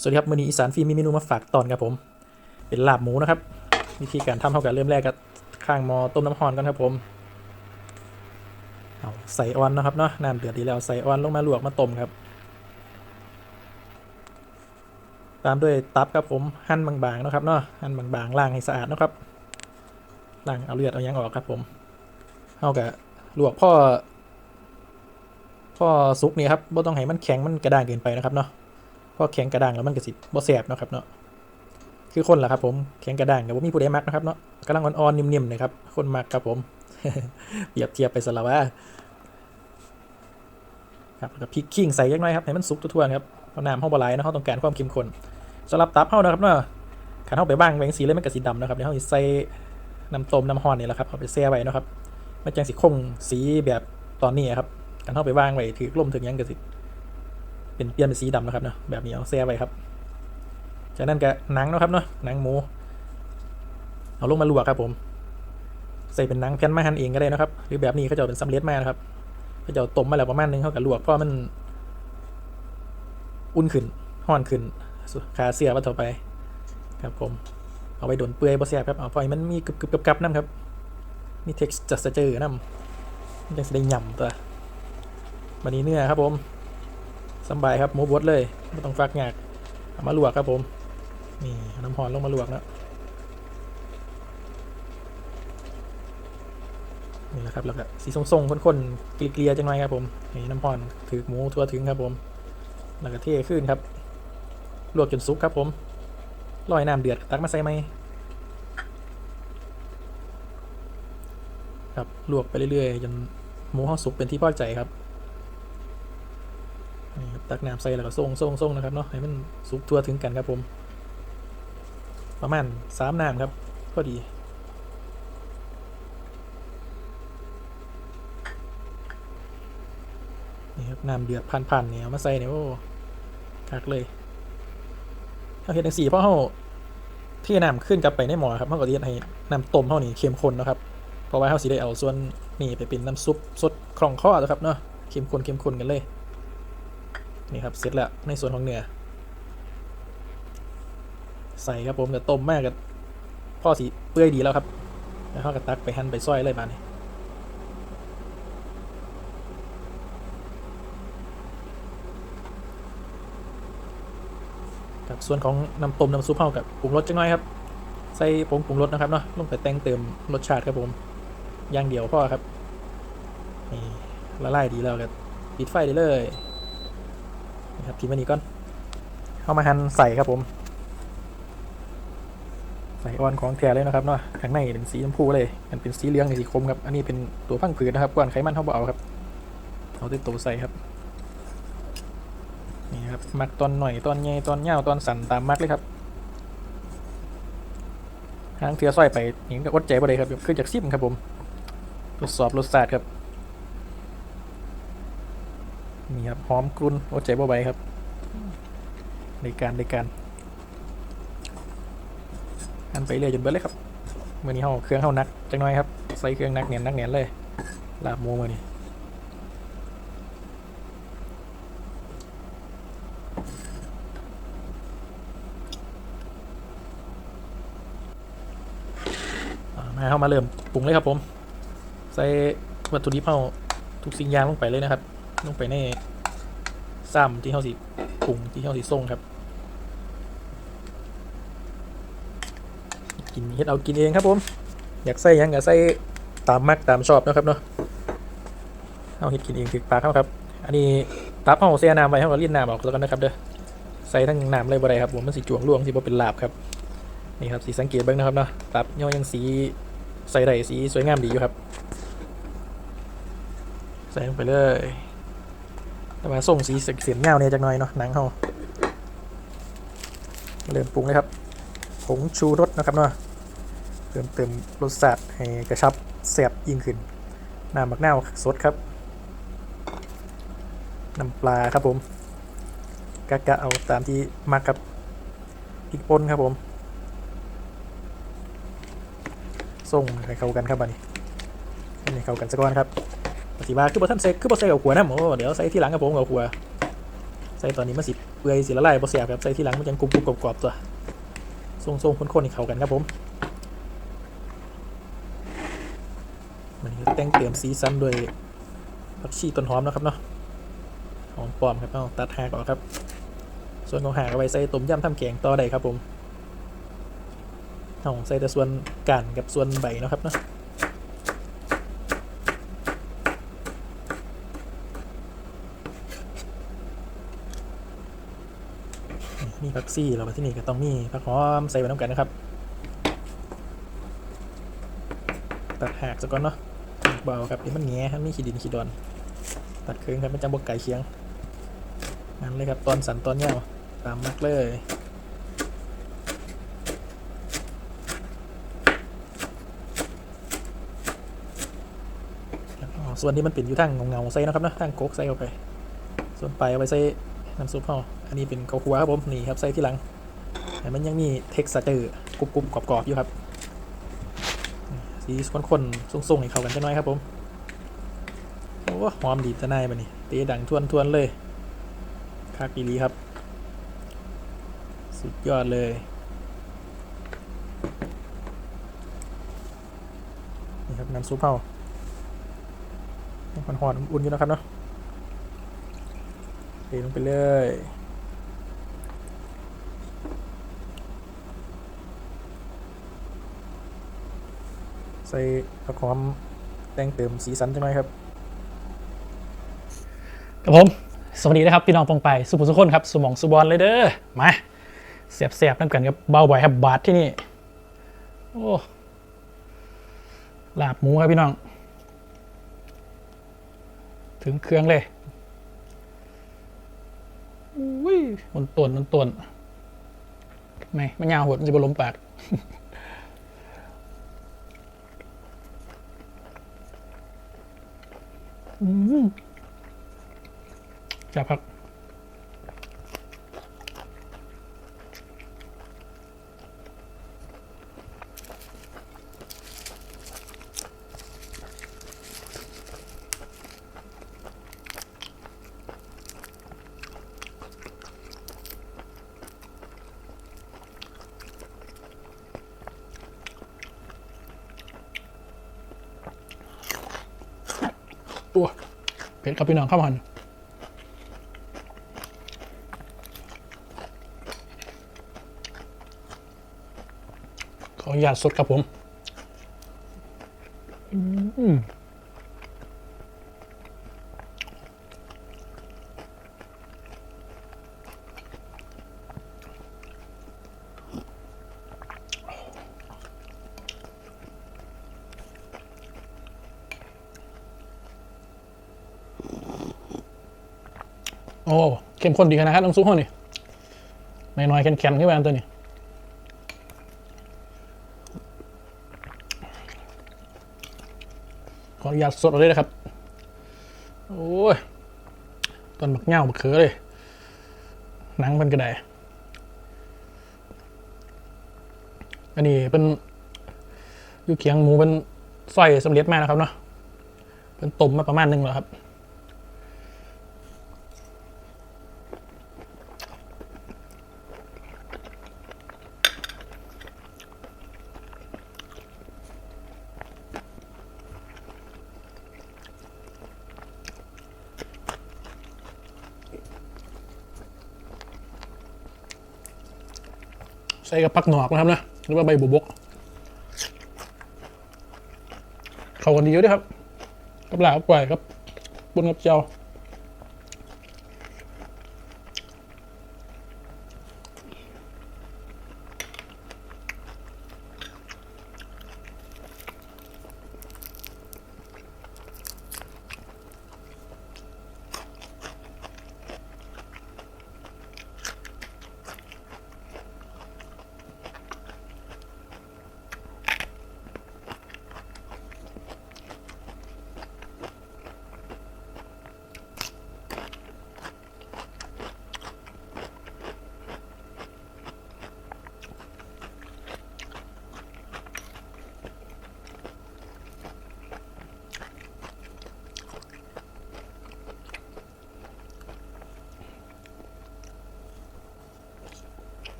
สวัสดีครับมื้อนี้อีสานฟิล์มมีเมนูมาฝากตอนครับผม เป็นลาบหมูนะครับ วิธีการทำเท่ากับเริ่มแรกก็ข้างมอต้มน้ำฮอนก่อนครับผมเอาใส่ออนนะครับเนาะน้ำเดือดดีแล้วใส่ออนลงมาลวกมาต้มครับ ตามด้วยตับครับผมหั่นบางๆนะครับเนาะหั่นบางๆล้างให้สะอาดนะครับล้างเอาเลือดเอายังออกครับผมเท่ากับลวกพ่อพ่อซุกนี่ครับบ่ต้องให้มันแข็งมันกระด้างเกินไปนะครับเนาะ พอแข็งกระด้างแล้วมันก็สิบ่แสบเนาะครับเนาะคือคนล่ะครับผมแข็งกระด้างกับว่ามีผู้ใดมักนะครับเนาะกำลังอ่อนๆนิ่มๆเลยครับคนมักครับผมเปรียบเทียบไปสละว่าครับแล้วก็พริกขิงใส่ยักน้อยครับให้มันสุกทั่วๆครับเพราะน้ำห้องบะไหลนะเราต้องการความเข้มข้นสำหรับตับเฮานะครับเนาะขันเฮาไปบ้างแบงสีเลยมันก็สีดำนะครับเดี๋ยวเฮาสิใส่น้ำต้มน้ำห้อนนี่แหละครับเอาไปแช่ไว้นะครับมันจังสิคงสีแบบตอนนี้ครับขันเฮาไปว่างไว้ถือลมถึงยังก็สิ เป็นเปลี่ยนเป็นสีดำนะครับเนาะแบบนี้เอาแซ่ไว้ครับ จากนั้นก็หนังนะครับเนาะหนังหมู เอาลงมาลวกครับผม ใส่เป็นหนังแผ่นมาหั่นเองก็ได้นะครับ หรือแบบนี้เขาจะเป็นสำเร็จมานะครับเขาจะต้มมาแล้วประมาณนึงเขากับลวกเพราะมัน อุ่นขึ้นห้อนขึ้นขาเสียมาต่อไป ครับผม เอาไปโดนเปื่อยบ่แซ่บครับเอาไปมันมีกรึบกรึบกับกับน้ำครับมีเท็กซ์จัดเจอน้ำมันจะได้หย่ำตัววันนี้เนื้อครับผม สบายครับหมูบดเลยไม่ต้องฟักงากเอามาลวกครับผมนี่น้ำหอนลงมาลวกแล้วนี่แหละครับแล้วก็สีทรงๆข้นๆเกลียๆจังหน่อยครับผมนี่น้ำหอนถือหมูทั่วถึงครับผมแล้วก็เทขึ้นครับลวกจนสุกครับผมลอยน้ำเดือดตักมาใส่ไหมครับลวกไปเรื่อยๆจนหมูเขาสุกเป็นที่พอใจครับ ตักน้ำใส่แล้วก็ส่งส่งส่งนะครับเนาะให้มันสุกทั่วถึงกันครับผม ประมาณสามน้ำครับพอดีนี่ครับน้ำเดือดพันๆเนี่ยเอามาใส่เนี่ยโอ้คักเลยถ้าเห็ดจังสี่เพราะเขาที่น้ำขึ้นกลับไปในหม้อครับเขาก็จะให้น้ำต้มเขานี่เข้มข้นนะครับเพราะว่าเขาสีได้เอาส่วนนี่ไปเป็นน้ำซุปสดคล่องคอนะครับเนาะเข้มข้นเข้มข้นกันเลย นี่ครับเสร็จแล้วในส่วนของเนื้อใส่ครับผมแต่ต้มแมากกับพ่อสีเปื่อยดีแล้วครับ แล้วเขาก็ตักไปหั่นไปซอยเลยมาเนี่ยครับส่วนของน้ำต้มน้ำซุปเฮากับปรุงรสจังน้อยครับ ใส่ผงปรุงรสนะครับเนาะลงไปแต่งเติมรสชาติครับผมย่างเดียวพ่อครับนี่ละลายดีแล้วก็ปิดไฟได้เลย นะครับทีมันนี้ก่อน เข้ามาหั่นใส่ครับผม ใส่ออนของแท้เลยนะครับเนาะข้างในเป็นสีชมพูเลย มันเป็นสีเหลืองในสีคมครับ อันนี้เป็นตัวพังผืดนะครับก้อนไขมันเท่าเบเอาครับ เอาติดตัวใส่ครับ นี่ครับ มักตอนหน่อยตอนใหญ่ตอนยาตอนสั่นตามมักเลยครับหางเทียซอยไปอย่างก็อดใจบ่ได้ครับขึ้นจากซิมครับผม ทดสอบรสชาติครับ นี่ครับหอมกรุ่นอดใจบ่ไหวครับ ในการในการอันไปเรื่อยจนเบิดเลยครับเมื่อนี้เฮาเครื่องเฮานักจังน้อยครับใส่เครื่องนักเนียนนักเนียนเลยลาบมูมือนี้อ่ามาเข้ามาเริ่มปรุงเลยครับผม ใส่วัตถุดิบเฮาทุกสิ่งอย่างลงไปเลยนะครับ ลงไปในซ้ำที่เฮาสิปรุงที่เฮาสิส่งครับ กินเฮ็ดเอากินเองครับผม อยากใส่ยังก็ใส่ตามมักตามชอบนะครับเนาะเอาเฮ็ดกินเองถึกปากเขาครับ อันนี้ตับเฮาเสียน้ำไว้เฮาก็รีดน้ำออกแล้วกันนะครับเด้อใส่ทั้งน้ำเลยบ่ได้ครับผมมันสิจวงล่วงสิบ่เป็นลาบครับนี่ครับสีสังเกตเบิ่งนะครับเนาะตับย่อยังสีใส่ได้สีสวยงามดีอยู่ครับ ใส่ลงไปเลย แต่ว่าส่งสีเสียงเงาเนี่ยจักหน่อยเนาะหนังเฮาเริ่มปรุงเลยครับผงชูรสนะครับเนาะเติมเติมรสชาติให้กระชับแซ่บยิ่งขึ้นน้ำมักนาวสดครับน้ำปลาครับผมกะกะเอาตามที่มักครับพริกป่นครับผมส่งให้เข้ากันครับบัดนี้ให้เข้ากันสักก้อนครับ ปฏิบัติคือบ่ท่านใส่คือบ่ใส่กับขัวนะโอ้เดี๋ยวใส่ที่หลังครับผมกับขัวใส่ตอนนี้มันสิเปื่อยสิละลายบ่เสียบครับใส่ที่หลังมันยังกรุบกรุบกรอบๆตัวทรงๆข้นๆให้เข้ากันครับผมมันนี้ก็แต่งเติมสีสันด้วยผักชีต้นหอมนะครับเนาะหอมปลอมครับเอาตัดหากออกครับ ส่วนของหากเอาไว้ใส่ต้มยำทำแกงต่อได้ครับผมเอาใส่แต่ส่วนก่านกับส่วนใบนะครับเนาะ มี ผักซี่เราไปที่นี่ก็ต้องมีผักหอมใส่ไว้น้ำกันนะครับ ตัดหากซะก่อนเนาะเบาครับนี่มันแง่ครับมีขีดินขีดอน ตัดเครื่องครับมันจะบกไก่เคียงนั่นเลยครับตอนสันตอนเงาตามมักเลยส่วนที่มันเป็นอยู่ทางเงาๆใส่นะครับเนาะทางโกกใส่เข้าไป ส่วนปลายเอาไปใส่น้ำซุปห่อ อันนี้เป็นข้าวคั่วครับผมนี่ครับใส่ที่หลังแต่มันยังมีเท็กซ์เจอร์กรุบๆกรอบๆอยู่ครับสีข้นๆส่งๆให้เข้ากันจัน้อยครับผมโอ้หอมดีจะนายมานี่เตะดังทวนๆเลยคากีรีครับ สุดยอดเลยนี่ครับน้ำซุปเผาหอนๆอุ่นๆอยู่นะครับเนาะเทลงไปเลย ใส่ผักหอมแต่งเติมสีสันจังหน่อยครับครับผม สวัสดีนะครับ พี่น้องปองไป สุภสุคนครับ สมองสุบอลเลยเด้อ มาเสียบเสียบน้ำกันกับเบาบ่อยครับบาทที่นี่ โอ้ลาบหมูครับพี่น้อง ถึงเครื่องเลยอุ้ยมันตวนมันตวนไม่ไมันยาวหดมันจะบล้มปาก อืม จะพักตัวเผ็ดครับพี่น้องข้าวมันขออนุญาตสดครับผม อืม โอ้เข้มข้นดีขนาดครับน้ำซุปห้องนี่น้อยๆแข็งๆขึ้นมาตัวนี้ขออนุญาตสดเลยนะครับ โอ้ยตอนบักเง่าบักเขือเลย หนังเป็นกระไดอันนี้เป็นยูเคียงหมูเป็นสร้อยสำเร็จมานะครับเนาะเป็นต้มมาประมาณหนึงแล้วครับ ส่กับผักหนอกนะครับนะหรือว่าใบบุบกเข้ากันดีเยอะด้วยครับ กับหลาบกวยครับบนกับเจ้า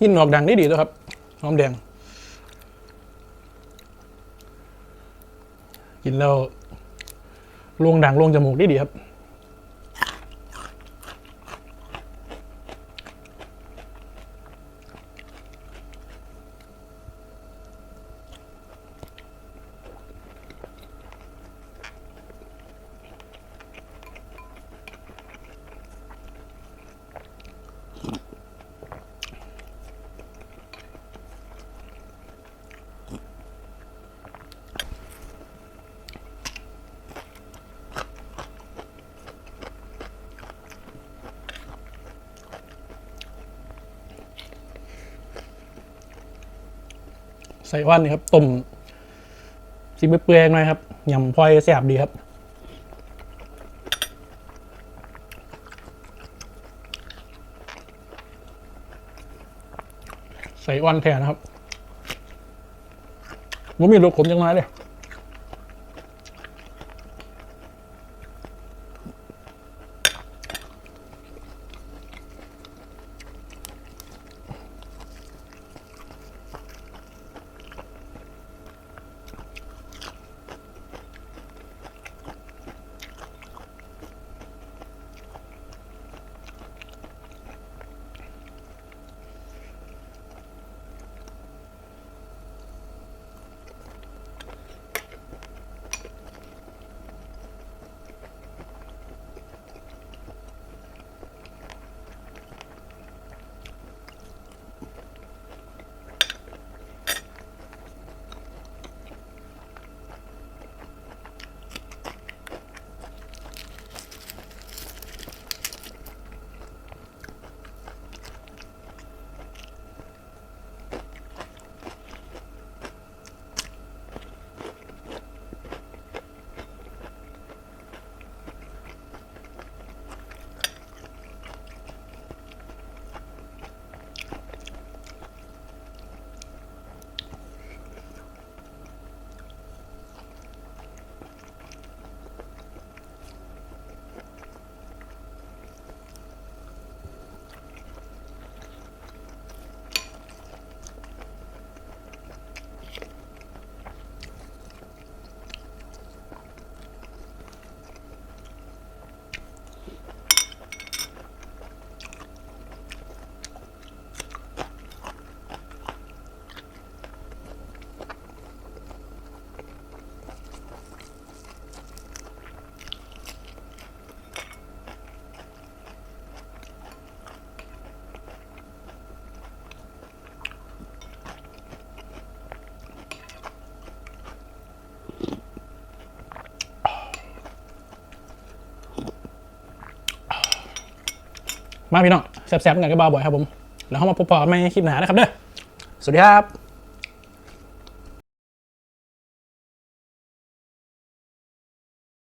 หินออกดังได้ดีด้วครับหอมแดง กินแล้วลวงดังลวงจมูกได้ดีครับ ใส่ว่านนี่ครับต้มสีเปื่อยๆหน่อยครับยำพลอยแสบดีครับใส่ว่านแทนนะครับว่ามีรสขมยังไงเลย มาพี่น้องแซ่บๆกันกับบาวบ่อยครับผม แล้วเข้ามาพบปะกันในคลิปหน้านะครับเด้อสวัสดีครับ